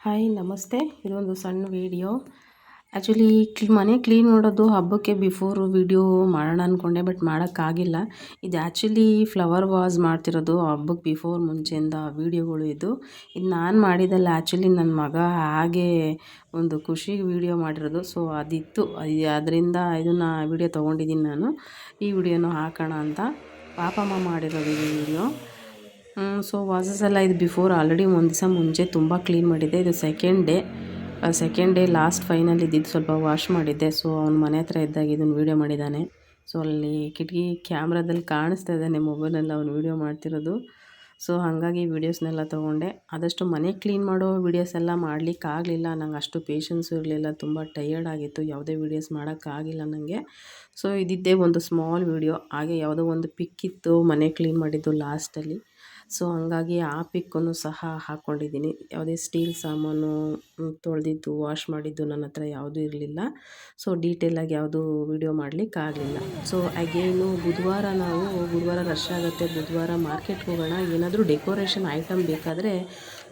Hi ನಮಸ್ತೆ. ಇದೊಂದು ಸಣ್ಣ ವೀಡಿಯೋ ಆ್ಯಕ್ಚುಲಿ ಕ್ಲೀ ಮನೆ ಕ್ಲೀನ್ ಮಾಡೋದು ಹಬ್ಬಕ್ಕೆ ಬಿಫೋರು ವೀಡಿಯೋ ಮಾಡೋಣ ಅಂದ್ಕೊಂಡೆ ಬಟ್ ಮಾಡೋಕ್ಕಾಗಿಲ್ಲ. ಇದು ಆ್ಯಕ್ಚುಲಿ ಫ್ಲವರ್ ವಾಸ್ ಮಾಡ್ತಿರೋದು ಹಬ್ಬಕ್ಕೆ ಬಿಫೋರ್ ಮುಂಚೆಯಿಂದ ವೀಡಿಯೋಗಳು ಇದು. ಇದು ನಾನು ಮಾಡಿದ್ದಲ್ಲ ಆ್ಯಕ್ಚುಲಿ ನನ್ನ ಮಗ ಹಾಗೆ ಒಂದು ಖುಷಿ ವೀಡಿಯೋ ಮಾಡಿರೋದು. ಸೊ ಅದಿತ್ತು. ಅದರಿಂದ ಇದನ್ನು ವೀಡಿಯೋ ತೊಗೊಂಡಿದ್ದೀನಿ ನಾನು. ಈ ವಿಡಿಯೋನು ಹಾಕೋಣ ಅಂತ ಪಾಪಮ್ಮ ಮಾಡಿರೋದು ಈ ವಿಡಿಯೋ ಸೊ ವಾಸಸ್ ಎಲ್ಲ ಇದು ಬಿಫೋರ್ ಆಲ್ರೆಡಿ ಒಂದು ದಿವಸ ಮುಂಚೆ ತುಂಬ ಕ್ಲೀನ್ ಮಾಡಿದ್ದೆ. ಇದು second day second day last final ಇದ್ದಿದ್ದು ಸ್ವಲ್ಪ ವಾಶ್ ಮಾಡಿದ್ದೆ. ಸೊ ಅವ್ನು ಮನೆ ಹತ್ರ ಇದ್ದಾಗ ಇದನ್ನು ವೀಡಿಯೋ ಮಾಡಿದ್ದಾನೆ ಸೊ ಅಲ್ಲಿ ಕಿಟಕಿ ಕ್ಯಾಮ್ರಾದಲ್ಲಿ ಕಾಣಿಸ್ತಾ ಇದ್ದಾನೆ ಮೊಬೈಲಲ್ಲಿ ಅವ್ನು ವೀಡಿಯೋ ಮಾಡ್ತಿರೋದು. ಸೊ ಹಾಗಾಗಿ ವೀಡಿಯೋಸ್ನೆಲ್ಲ ತೊಗೊಂಡೆ. ಆದಷ್ಟು ಮನೆ ಕ್ಲೀನ್ ಮಾಡೋ ವೀಡಿಯೋಸ್ ಎಲ್ಲ ಮಾಡಲಿಕ್ಕಾಗಲಿಲ್ಲ ನಂಗೆ ಅಷ್ಟು ಪೇಷನ್ಸು ಇರಲಿಲ್ಲ. ತುಂಬ ಟಯರ್ಡ್ ಆಗಿತ್ತು. ಯಾವುದೇ ವೀಡಿಯೋಸ್ ಮಾಡೋಕ್ಕಾಗಿಲ್ಲ ನನಗೆ ಸೊ ಇದಿದ್ದೇ ಒಂದು ಸ್ಮಾಲ್ ವೀಡಿಯೋ ಹಾಗೆ ಯಾವುದೋ ಒಂದು ಪಿಕ್ ಇತ್ತು ಮನೆ ಕ್ಲೀನ್ ಮಾಡಿದ್ದು ಲಾಸ್ಟಲ್ಲಿ ಸೊ ಹಂಗಾಗಿ ಆ ಪಿಕ್ಕನ್ನು ಸಹ ಹಾಕ್ಕೊಂಡಿದ್ದೀನಿ ಯಾವುದೇ ಸ್ಟೀಲ್ ಸಾಮಾನು ತೊಳೆದಿದ್ದು, ವಾಶ್ ಮಾಡಿದ್ದು ನನ್ನ ಹತ್ರ ಯಾವುದೂ ಇರಲಿಲ್ಲ. ಸೊ ಡೀಟೇಲಾಗಿ ಯಾವುದೂ ವೀಡಿಯೋ ಮಾಡಲಿಕ್ಕಾಗಲಿಲ್ಲ ಸೊ ಅಗೇನು ಬುಧವಾರ ನಾವು, ಬುಧವಾರ ರಶ್ ಆಗುತ್ತೆ, ಬುಧವಾರ ಮಾರ್ಕೆಟ್ಗೆ ಹೋಗೋಣ, ಏನಾದರೂ ಡೆಕೋರೇಷನ್ ಐಟಮ್ ಬೇಕಾದರೆ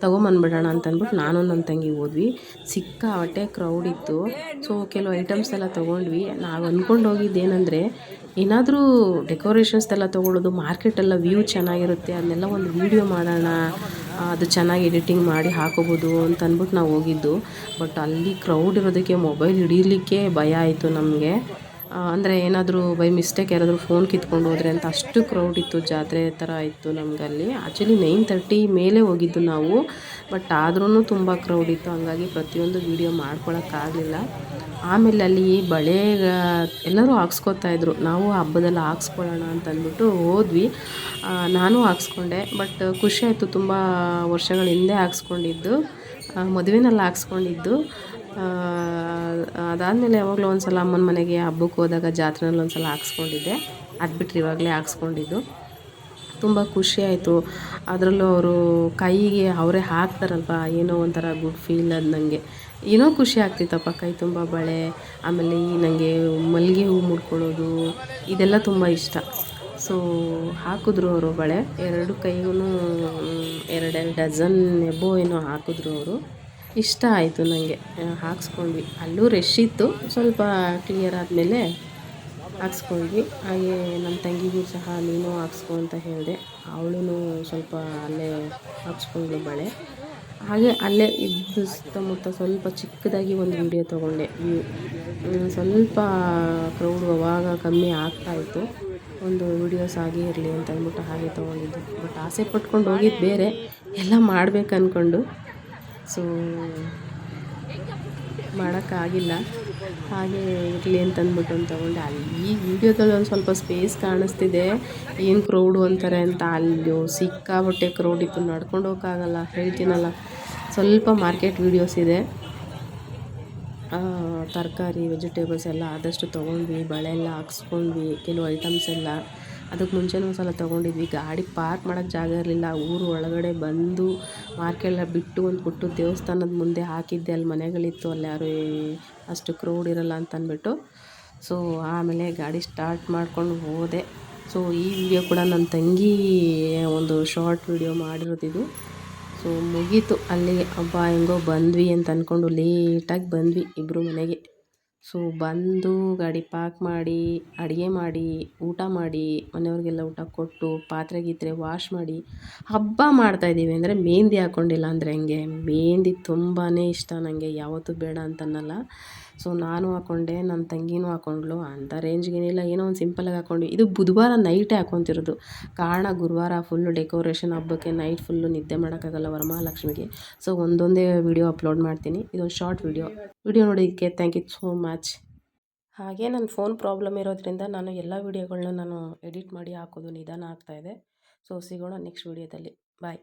ತೊಗೊಂಬಂದ್ಬಿಡೋಣ ಅಂತಂದ್ಬಿಟ್ಟು ನಾನು ನನ್ನ ತಂಗಿ ಹೋದ್ವಿ. ಸಿಕ್ಕಾಪಟ್ಟೆ ಕ್ರೌಡ್ ಇತ್ತು. ಸೊ ಕೆಲವು ಐಟಮ್ಸ್ ಎಲ್ಲ ತೊಗೊಂಡ್ವಿ. ನಾವು ಅಂದ್ಕೊಂಡು ಹೋಗಿದ್ದೇನೆಂದರೆ ಏನಾದರೂ ಡೆಕೋರೇಷನ್ಸ್ ಎಲ್ಲ ತೊಗೊಳ್ಳೋದು, ಮಾರ್ಕೆಟೆಲ್ಲ ವ್ಯೂ ಚೆನ್ನಾಗಿರುತ್ತೆ, ಅದನ್ನೆಲ್ಲ ಒಂದು ವೀಡಿಯೋ ಮಾಡೋಣ ಅದು ಚೆನ್ನಾಗಿ ಎಡಿಟಿಂಗ್ ಮಾಡಿ ಹಾಕೋಬೋದು ಅಂತ ಅಂದ್ಬಿಟ್ಟು ನಾವು ಹೋಗಿದ್ದು. ಬಟ್ ಅಲ್ಲಿ ಕ್ರೌಡ್ ಇರೋದಕ್ಕೆ ಮೊಬೈಲ್ ಹಿಡೀಲಿಕ್ಕೆ ಭಯ ಆಯಿತು ನಮಗೆ. ಅಂದರೆ ಏನಾದರೂ ಬೈ ಮಿಸ್ಟೇಕ್ ಯಾರಾದರೂ ಫೋನ್ ಕಿತ್ಕೊಂಡು ಹೋದರೆ ಅಂತ ಅಷ್ಟು ಕ್ರೌಡ್ ಇತ್ತು, ಜಾತ್ರೆ ಥರ ಇತ್ತು ನಮಗಲ್ಲಿ. ಆ್ಯಕ್ಚುಲಿ ನೈನ್ ತರ್ಟಿ ಮೇಲೆ ಹೋಗಿದ್ದು ನಾವು ಬಟ್ ಆದ್ರೂ ತುಂಬ ಕ್ರೌಡ್ ಇತ್ತು, ಹಂಗಾಗಿ ಪ್ರತಿಯೊಂದು ವೀಡಿಯೋ ಮಾಡ್ಕೊಳಕ್ಕಾಗಲಿಲ್ಲ. ಆಮೇಲೆ ಅಲ್ಲಿ ಬಳೆ ಎಲ್ಲರೂ ಹಾಕ್ಸ್ಕೊತಾಯಿದ್ರು ನಾವು ಹಬ್ಬದಲ್ಲಿ ಹಾಕ್ಸ್ಕೊಳ್ಳೋಣ ಅಂತ ಅಂದ್ಬಿಟ್ಟು ಹೋದ್ವಿ ನಾನು ಹಾಕ್ಸ್ಕೊಂಡೆ ಬಟ್ ಖುಷಿ ಆಯಿತು, ತುಂಬ ವರ್ಷಗಳ ಹಿಂದೆ ಹಾಕ್ಸ್ಕೊಂಡಿದ್ದು ಮದುವೆನಲ್ಲಿ ಹಾಕ್ಸ್ಕೊಂಡಿದ್ದು. ಅದಾದಮೇಲೆ ಯಾವಾಗಲೂ ಒಂದು ಸಲ ಅಮ್ಮನ ಮನೆಗೆ ಹಬ್ಬಕ್ಕೆ ಹೋದಾಗ ಜಾತ್ರೆನಲ್ಲಿ ಒಂದು ಸಲ ಹಾಕ್ಸ್ಕೊಂಡಿದ್ದೆ. ಅದು ಬಿಟ್ಟರೆ ಇವಾಗಲೇ ಹಾಕ್ಸ್ಕೊಂಡಿದ್ದು. ತುಂಬ ಖುಷಿ ಆಯಿತು. ಅದರಲ್ಲೂ ಅವರು ಕೈಗೆ ಅವರೇ ಹಾಕ್ತಾರಲ್ವ, ಏನೋ ಒಂಥರ ಗುಡ್ ಫೀಲ್ ಅದು ನನಗೆ ಏನೋ ಖುಷಿ ಆಗ್ತಿತ್ತಪ್ಪ, ಕೈ ತುಂಬ ಬಳೆ, ಆಮೇಲೆ ಈ ನನಗೆ ಮಲ್ಲಿಗೆ ಹೂ ಮುಡ್ಕೊಳ್ಳೋದು, ಇದೆಲ್ಲ ತುಂಬ ಇಷ್ಟ. ಸೊ ಹಾಕಿದ್ರು ಅವರು ಬಳೆ. ಎರಡು ಕೈಗೂ ಎರಡೆರಡು ಡಜನ್ ಎಬೋ ಏನೋ ಹಾಕಿದ್ರು ಅವರು. ಇಷ್ಟ ಆಯಿತು ನನಗೆ ಹಾಕ್ಸ್ಕೊಂಡ್ವಿ. ಅಲ್ಲೂ ರಶ್ ಇತ್ತು. ಸ್ವಲ್ಪ ಕ್ಲಿಯರ್ ಆದಮೇಲೆ ಹಾಕ್ಸ್ಕೊಂಡ್ವಿ. ಹಾಗೆ ನಮ್ಮ ತಂಗಿಗೂ ಸಹ ನೀನು ಹಾಕ್ಸ್ಕೊ ಅಂತ ಹೇಳಿದೆ. ಅವಳು ಸ್ವಲ್ಪ ಅಲ್ಲೇ ಹಾಕ್ಸ್ಕೊಂಡ್ಳು ಬಳೆ. ಹಾಗೆ ಅಲ್ಲೇ ಇದ್ದು ಸುತ್ತಮುತ್ತ ಸ್ವಲ್ಪ ಚಿಕ್ಕದಾಗಿ ಒಂದು ವಿಡಿಯೋ ತೊಗೊಂಡೆ. ವ್ಯೂ ಸ್ವಲ್ಪ ಕ್ರೌಡ್ ಅವಾಗ ಕಮ್ಮಿ ಆಗ್ತಾಯಿತ್ತು ಒಂದು ವೀಡಿಯೋಸ್ ಆಗೇ ಇರಲಿ ಅಂತ ಅಂದ್ಬಿಟ್ಟು ಹಾಗೆ ತೊಗೊಂಡಿದ್ದು. ಬಟ್ ಆಸೆ ಪಟ್ಕೊಂಡು ಹೋಗಿದ್ದು ಬೇರೆ. ಎಲ್ಲ ಮಾಡ್ಬೇಕು ಅಂದ್ಕೊಂಡು ಸೊ, ಮಾಡೋಕ್ಕಾಗಿಲ್ಲ. ಹಾಗೆ ಇರಲಿ ಅಂತಂದ್ಬಿಟ್ಟು ಒಂದು ತೊಗೊಂಡೆ. ಅಲ್ಲಿ ವೀಡಿಯೋದಲ್ಲಿ ಒಂದು ಸ್ವಲ್ಪ ಸ್ಪೇಸ್ ಕಾಣಿಸ್ತಿದೆ. ಏನು ಕ್ರೌಡು ಅಂತಾರೆ ಅಂತ ಅಲ್ಲಿ ಸಿಕ್ಕಾಬಟ್ಟೆ ಕ್ರೌಡ್ ಇತ್ತು. ನಡ್ಕೊಂಡು ಹೋಗೋಕ್ಕಾಗಲ್ಲ, ಹೇಳ್ತೀನಲ್ಲ. ಸ್ವಲ್ಪ ಮಾರ್ಕೆಟ್ ವೀಡಿಯೋಸ್ ಇದೆ. ತರಕಾರಿ ವೆಜಿಟೇಬಲ್ಸ್ ಎಲ್ಲ ಆದಷ್ಟು ತೊಗೊಂಡ್ವಿ. ಬಳೆ ಎಲ್ಲ ಹಾಕ್ಸ್ಕೊಂಡ್ವಿ. ಕೆಲವು ಐಟಮ್ಸ್ ಎಲ್ಲ. ಅದಕ್ಕೆ ಮುಂಚೆನೂ ಒಂದು ಸಲ ತೊಗೊಂಡಿದ್ವಿ ಗಾಡಿ ಪಾರ್ಕ್ ಮಾಡೋಕ್ಕೆ ಜಾಗ ಇರಲಿಲ್ಲ. ಊರು ಒಳಗಡೆ ಬಂದು ಮಾರ್ಕೆಲ್ಲ ಬಿಟ್ಟು ಒಂದು ಪುಟ್ಟು ದೇವಸ್ಥಾನದ ಮುಂದೆ ಹಾಕಿದ್ದೆ. ಅಲ್ಲಿ ಮನೆಗಳಿತ್ತು. ಅಲ್ಲಿ ಯಾರು ಅಷ್ಟು ಕ್ರೌಡ್ ಇರಲ್ಲ ಅಂತ ಅಂದ್ಬಿಟ್ಟು. ಸೊ ಆಮೇಲೆ ಗಾಡಿ ಸ್ಟಾರ್ಟ್ ಮಾಡ್ಕೊಂಡು ಹೋದೆ. ಸೊ ಈ ವಿಡಿಯೋ ಕೂಡ ನನ್ನ ತಂಗಿ ಒಂದು ಶಾರ್ಟ್ ವಿಡಿಯೋ ಮಾಡಿರೋದಿದು ಸೊ ಮುಗೀತು. ಅಲ್ಲಿ ಹಬ್ಬ ಹೆಂಗೋ ಬಂದ್ವಿ ಅಂತ ಅಂದ್ಕೊಂಡು ಲೇಟಾಗಿ ಬಂದ್ವಿ ಇಬ್ಬರು ಮನೆಗೆ. ಸೊ ಬಂದು ಗಾಡಿ ಪಾರ್ಕ್ ಮಾಡಿ, ಅಡುಗೆ ಮಾಡಿ, ಊಟ ಮಾಡಿ, ಮನೆಯವ್ರಿಗೆಲ್ಲ ಊಟ ಕೊಟ್ಟು, ಪಾತ್ರೆ ಗೀತ್ರೆ ವಾಶ್ ಮಾಡಿ, ಹಬ್ಬ ಮಾಡ್ತಾಯಿದ್ದೀವಿ ಅಂದರೆ ಮೆಹೆಂದಿ ಹಾಕ್ಕೊಂಡಿಲ್ಲ ಅಂದರೆ ಹೆಂಗೆ? ಮೆಹೆಂದಿ ತುಂಬಾ ಇಷ್ಟ ನನಗೆ ಯಾವತ್ತೂ ಬೇಡ ಅಂತ ಅನ್ನಲ್ಲ ಸೊ ನಾನು ಹಾಕ್ಕೊಂಡೆ ನನ್ನ ತಂಗಿನೂ ಹಾಕ್ಕೊಂಡ್ಳು ಅಂಥ ರೇಂಜ್ಗೇನಿಲ್ಲ, ಏನೋ ಒಂದು ಸಿಂಪಲಾಗಿ ಹಾಕ್ಕೊಂಡ್ವಿ ಇದು ಬುಧವಾರ ನೈಟೇ ಹಾಕ್ಕೊತಿರೋದು ಕಾರಣ ಗುರುವಾರ ಫುಲ್ಲು ಡೆಕೋರೇಷನ್ ಹಬ್ಬಕ್ಕೆ ನೈಟ್ ಫುಲ್ಲು ನಿದ್ದೆ ಮಾಡೋಕ್ಕಾಗಲ್ಲ ವರಮಹಾಲಕ್ಷ್ಮಿಗೆ. ಸೊ ಒಂದೊಂದೇ ವಿಡಿಯೋ ಅಪ್ಲೋಡ್ ಮಾಡ್ತೀನಿ. ಇದೊಂದು ಶಾರ್ಟ್ ವೀಡಿಯೋ ವಿಡಿಯೋ ನೋಡೋದಕ್ಕೆ ಥ್ಯಾಂಕ್ ಯು ಸೋ ಮಚ್ ಹಾಗೆ ನನ್ನ ಫೋನ್ ಪ್ರಾಬ್ಲಮ್ ಇರೋದ್ರಿಂದ ನಾನು ಎಲ್ಲ ವೀಡಿಯೋಗಳನ್ನ ನಾನು ಎಡಿಟ್ ಮಾಡಿ ಹಾಕೋದು ನಿಧಾನ ಆಗ್ತಾಯಿದೆ ಸೊ ಸಿಗೋಣ ನೆಕ್ಸ್ಟ್ ವೀಡಿಯೋದಲ್ಲಿ ಬಾಯ್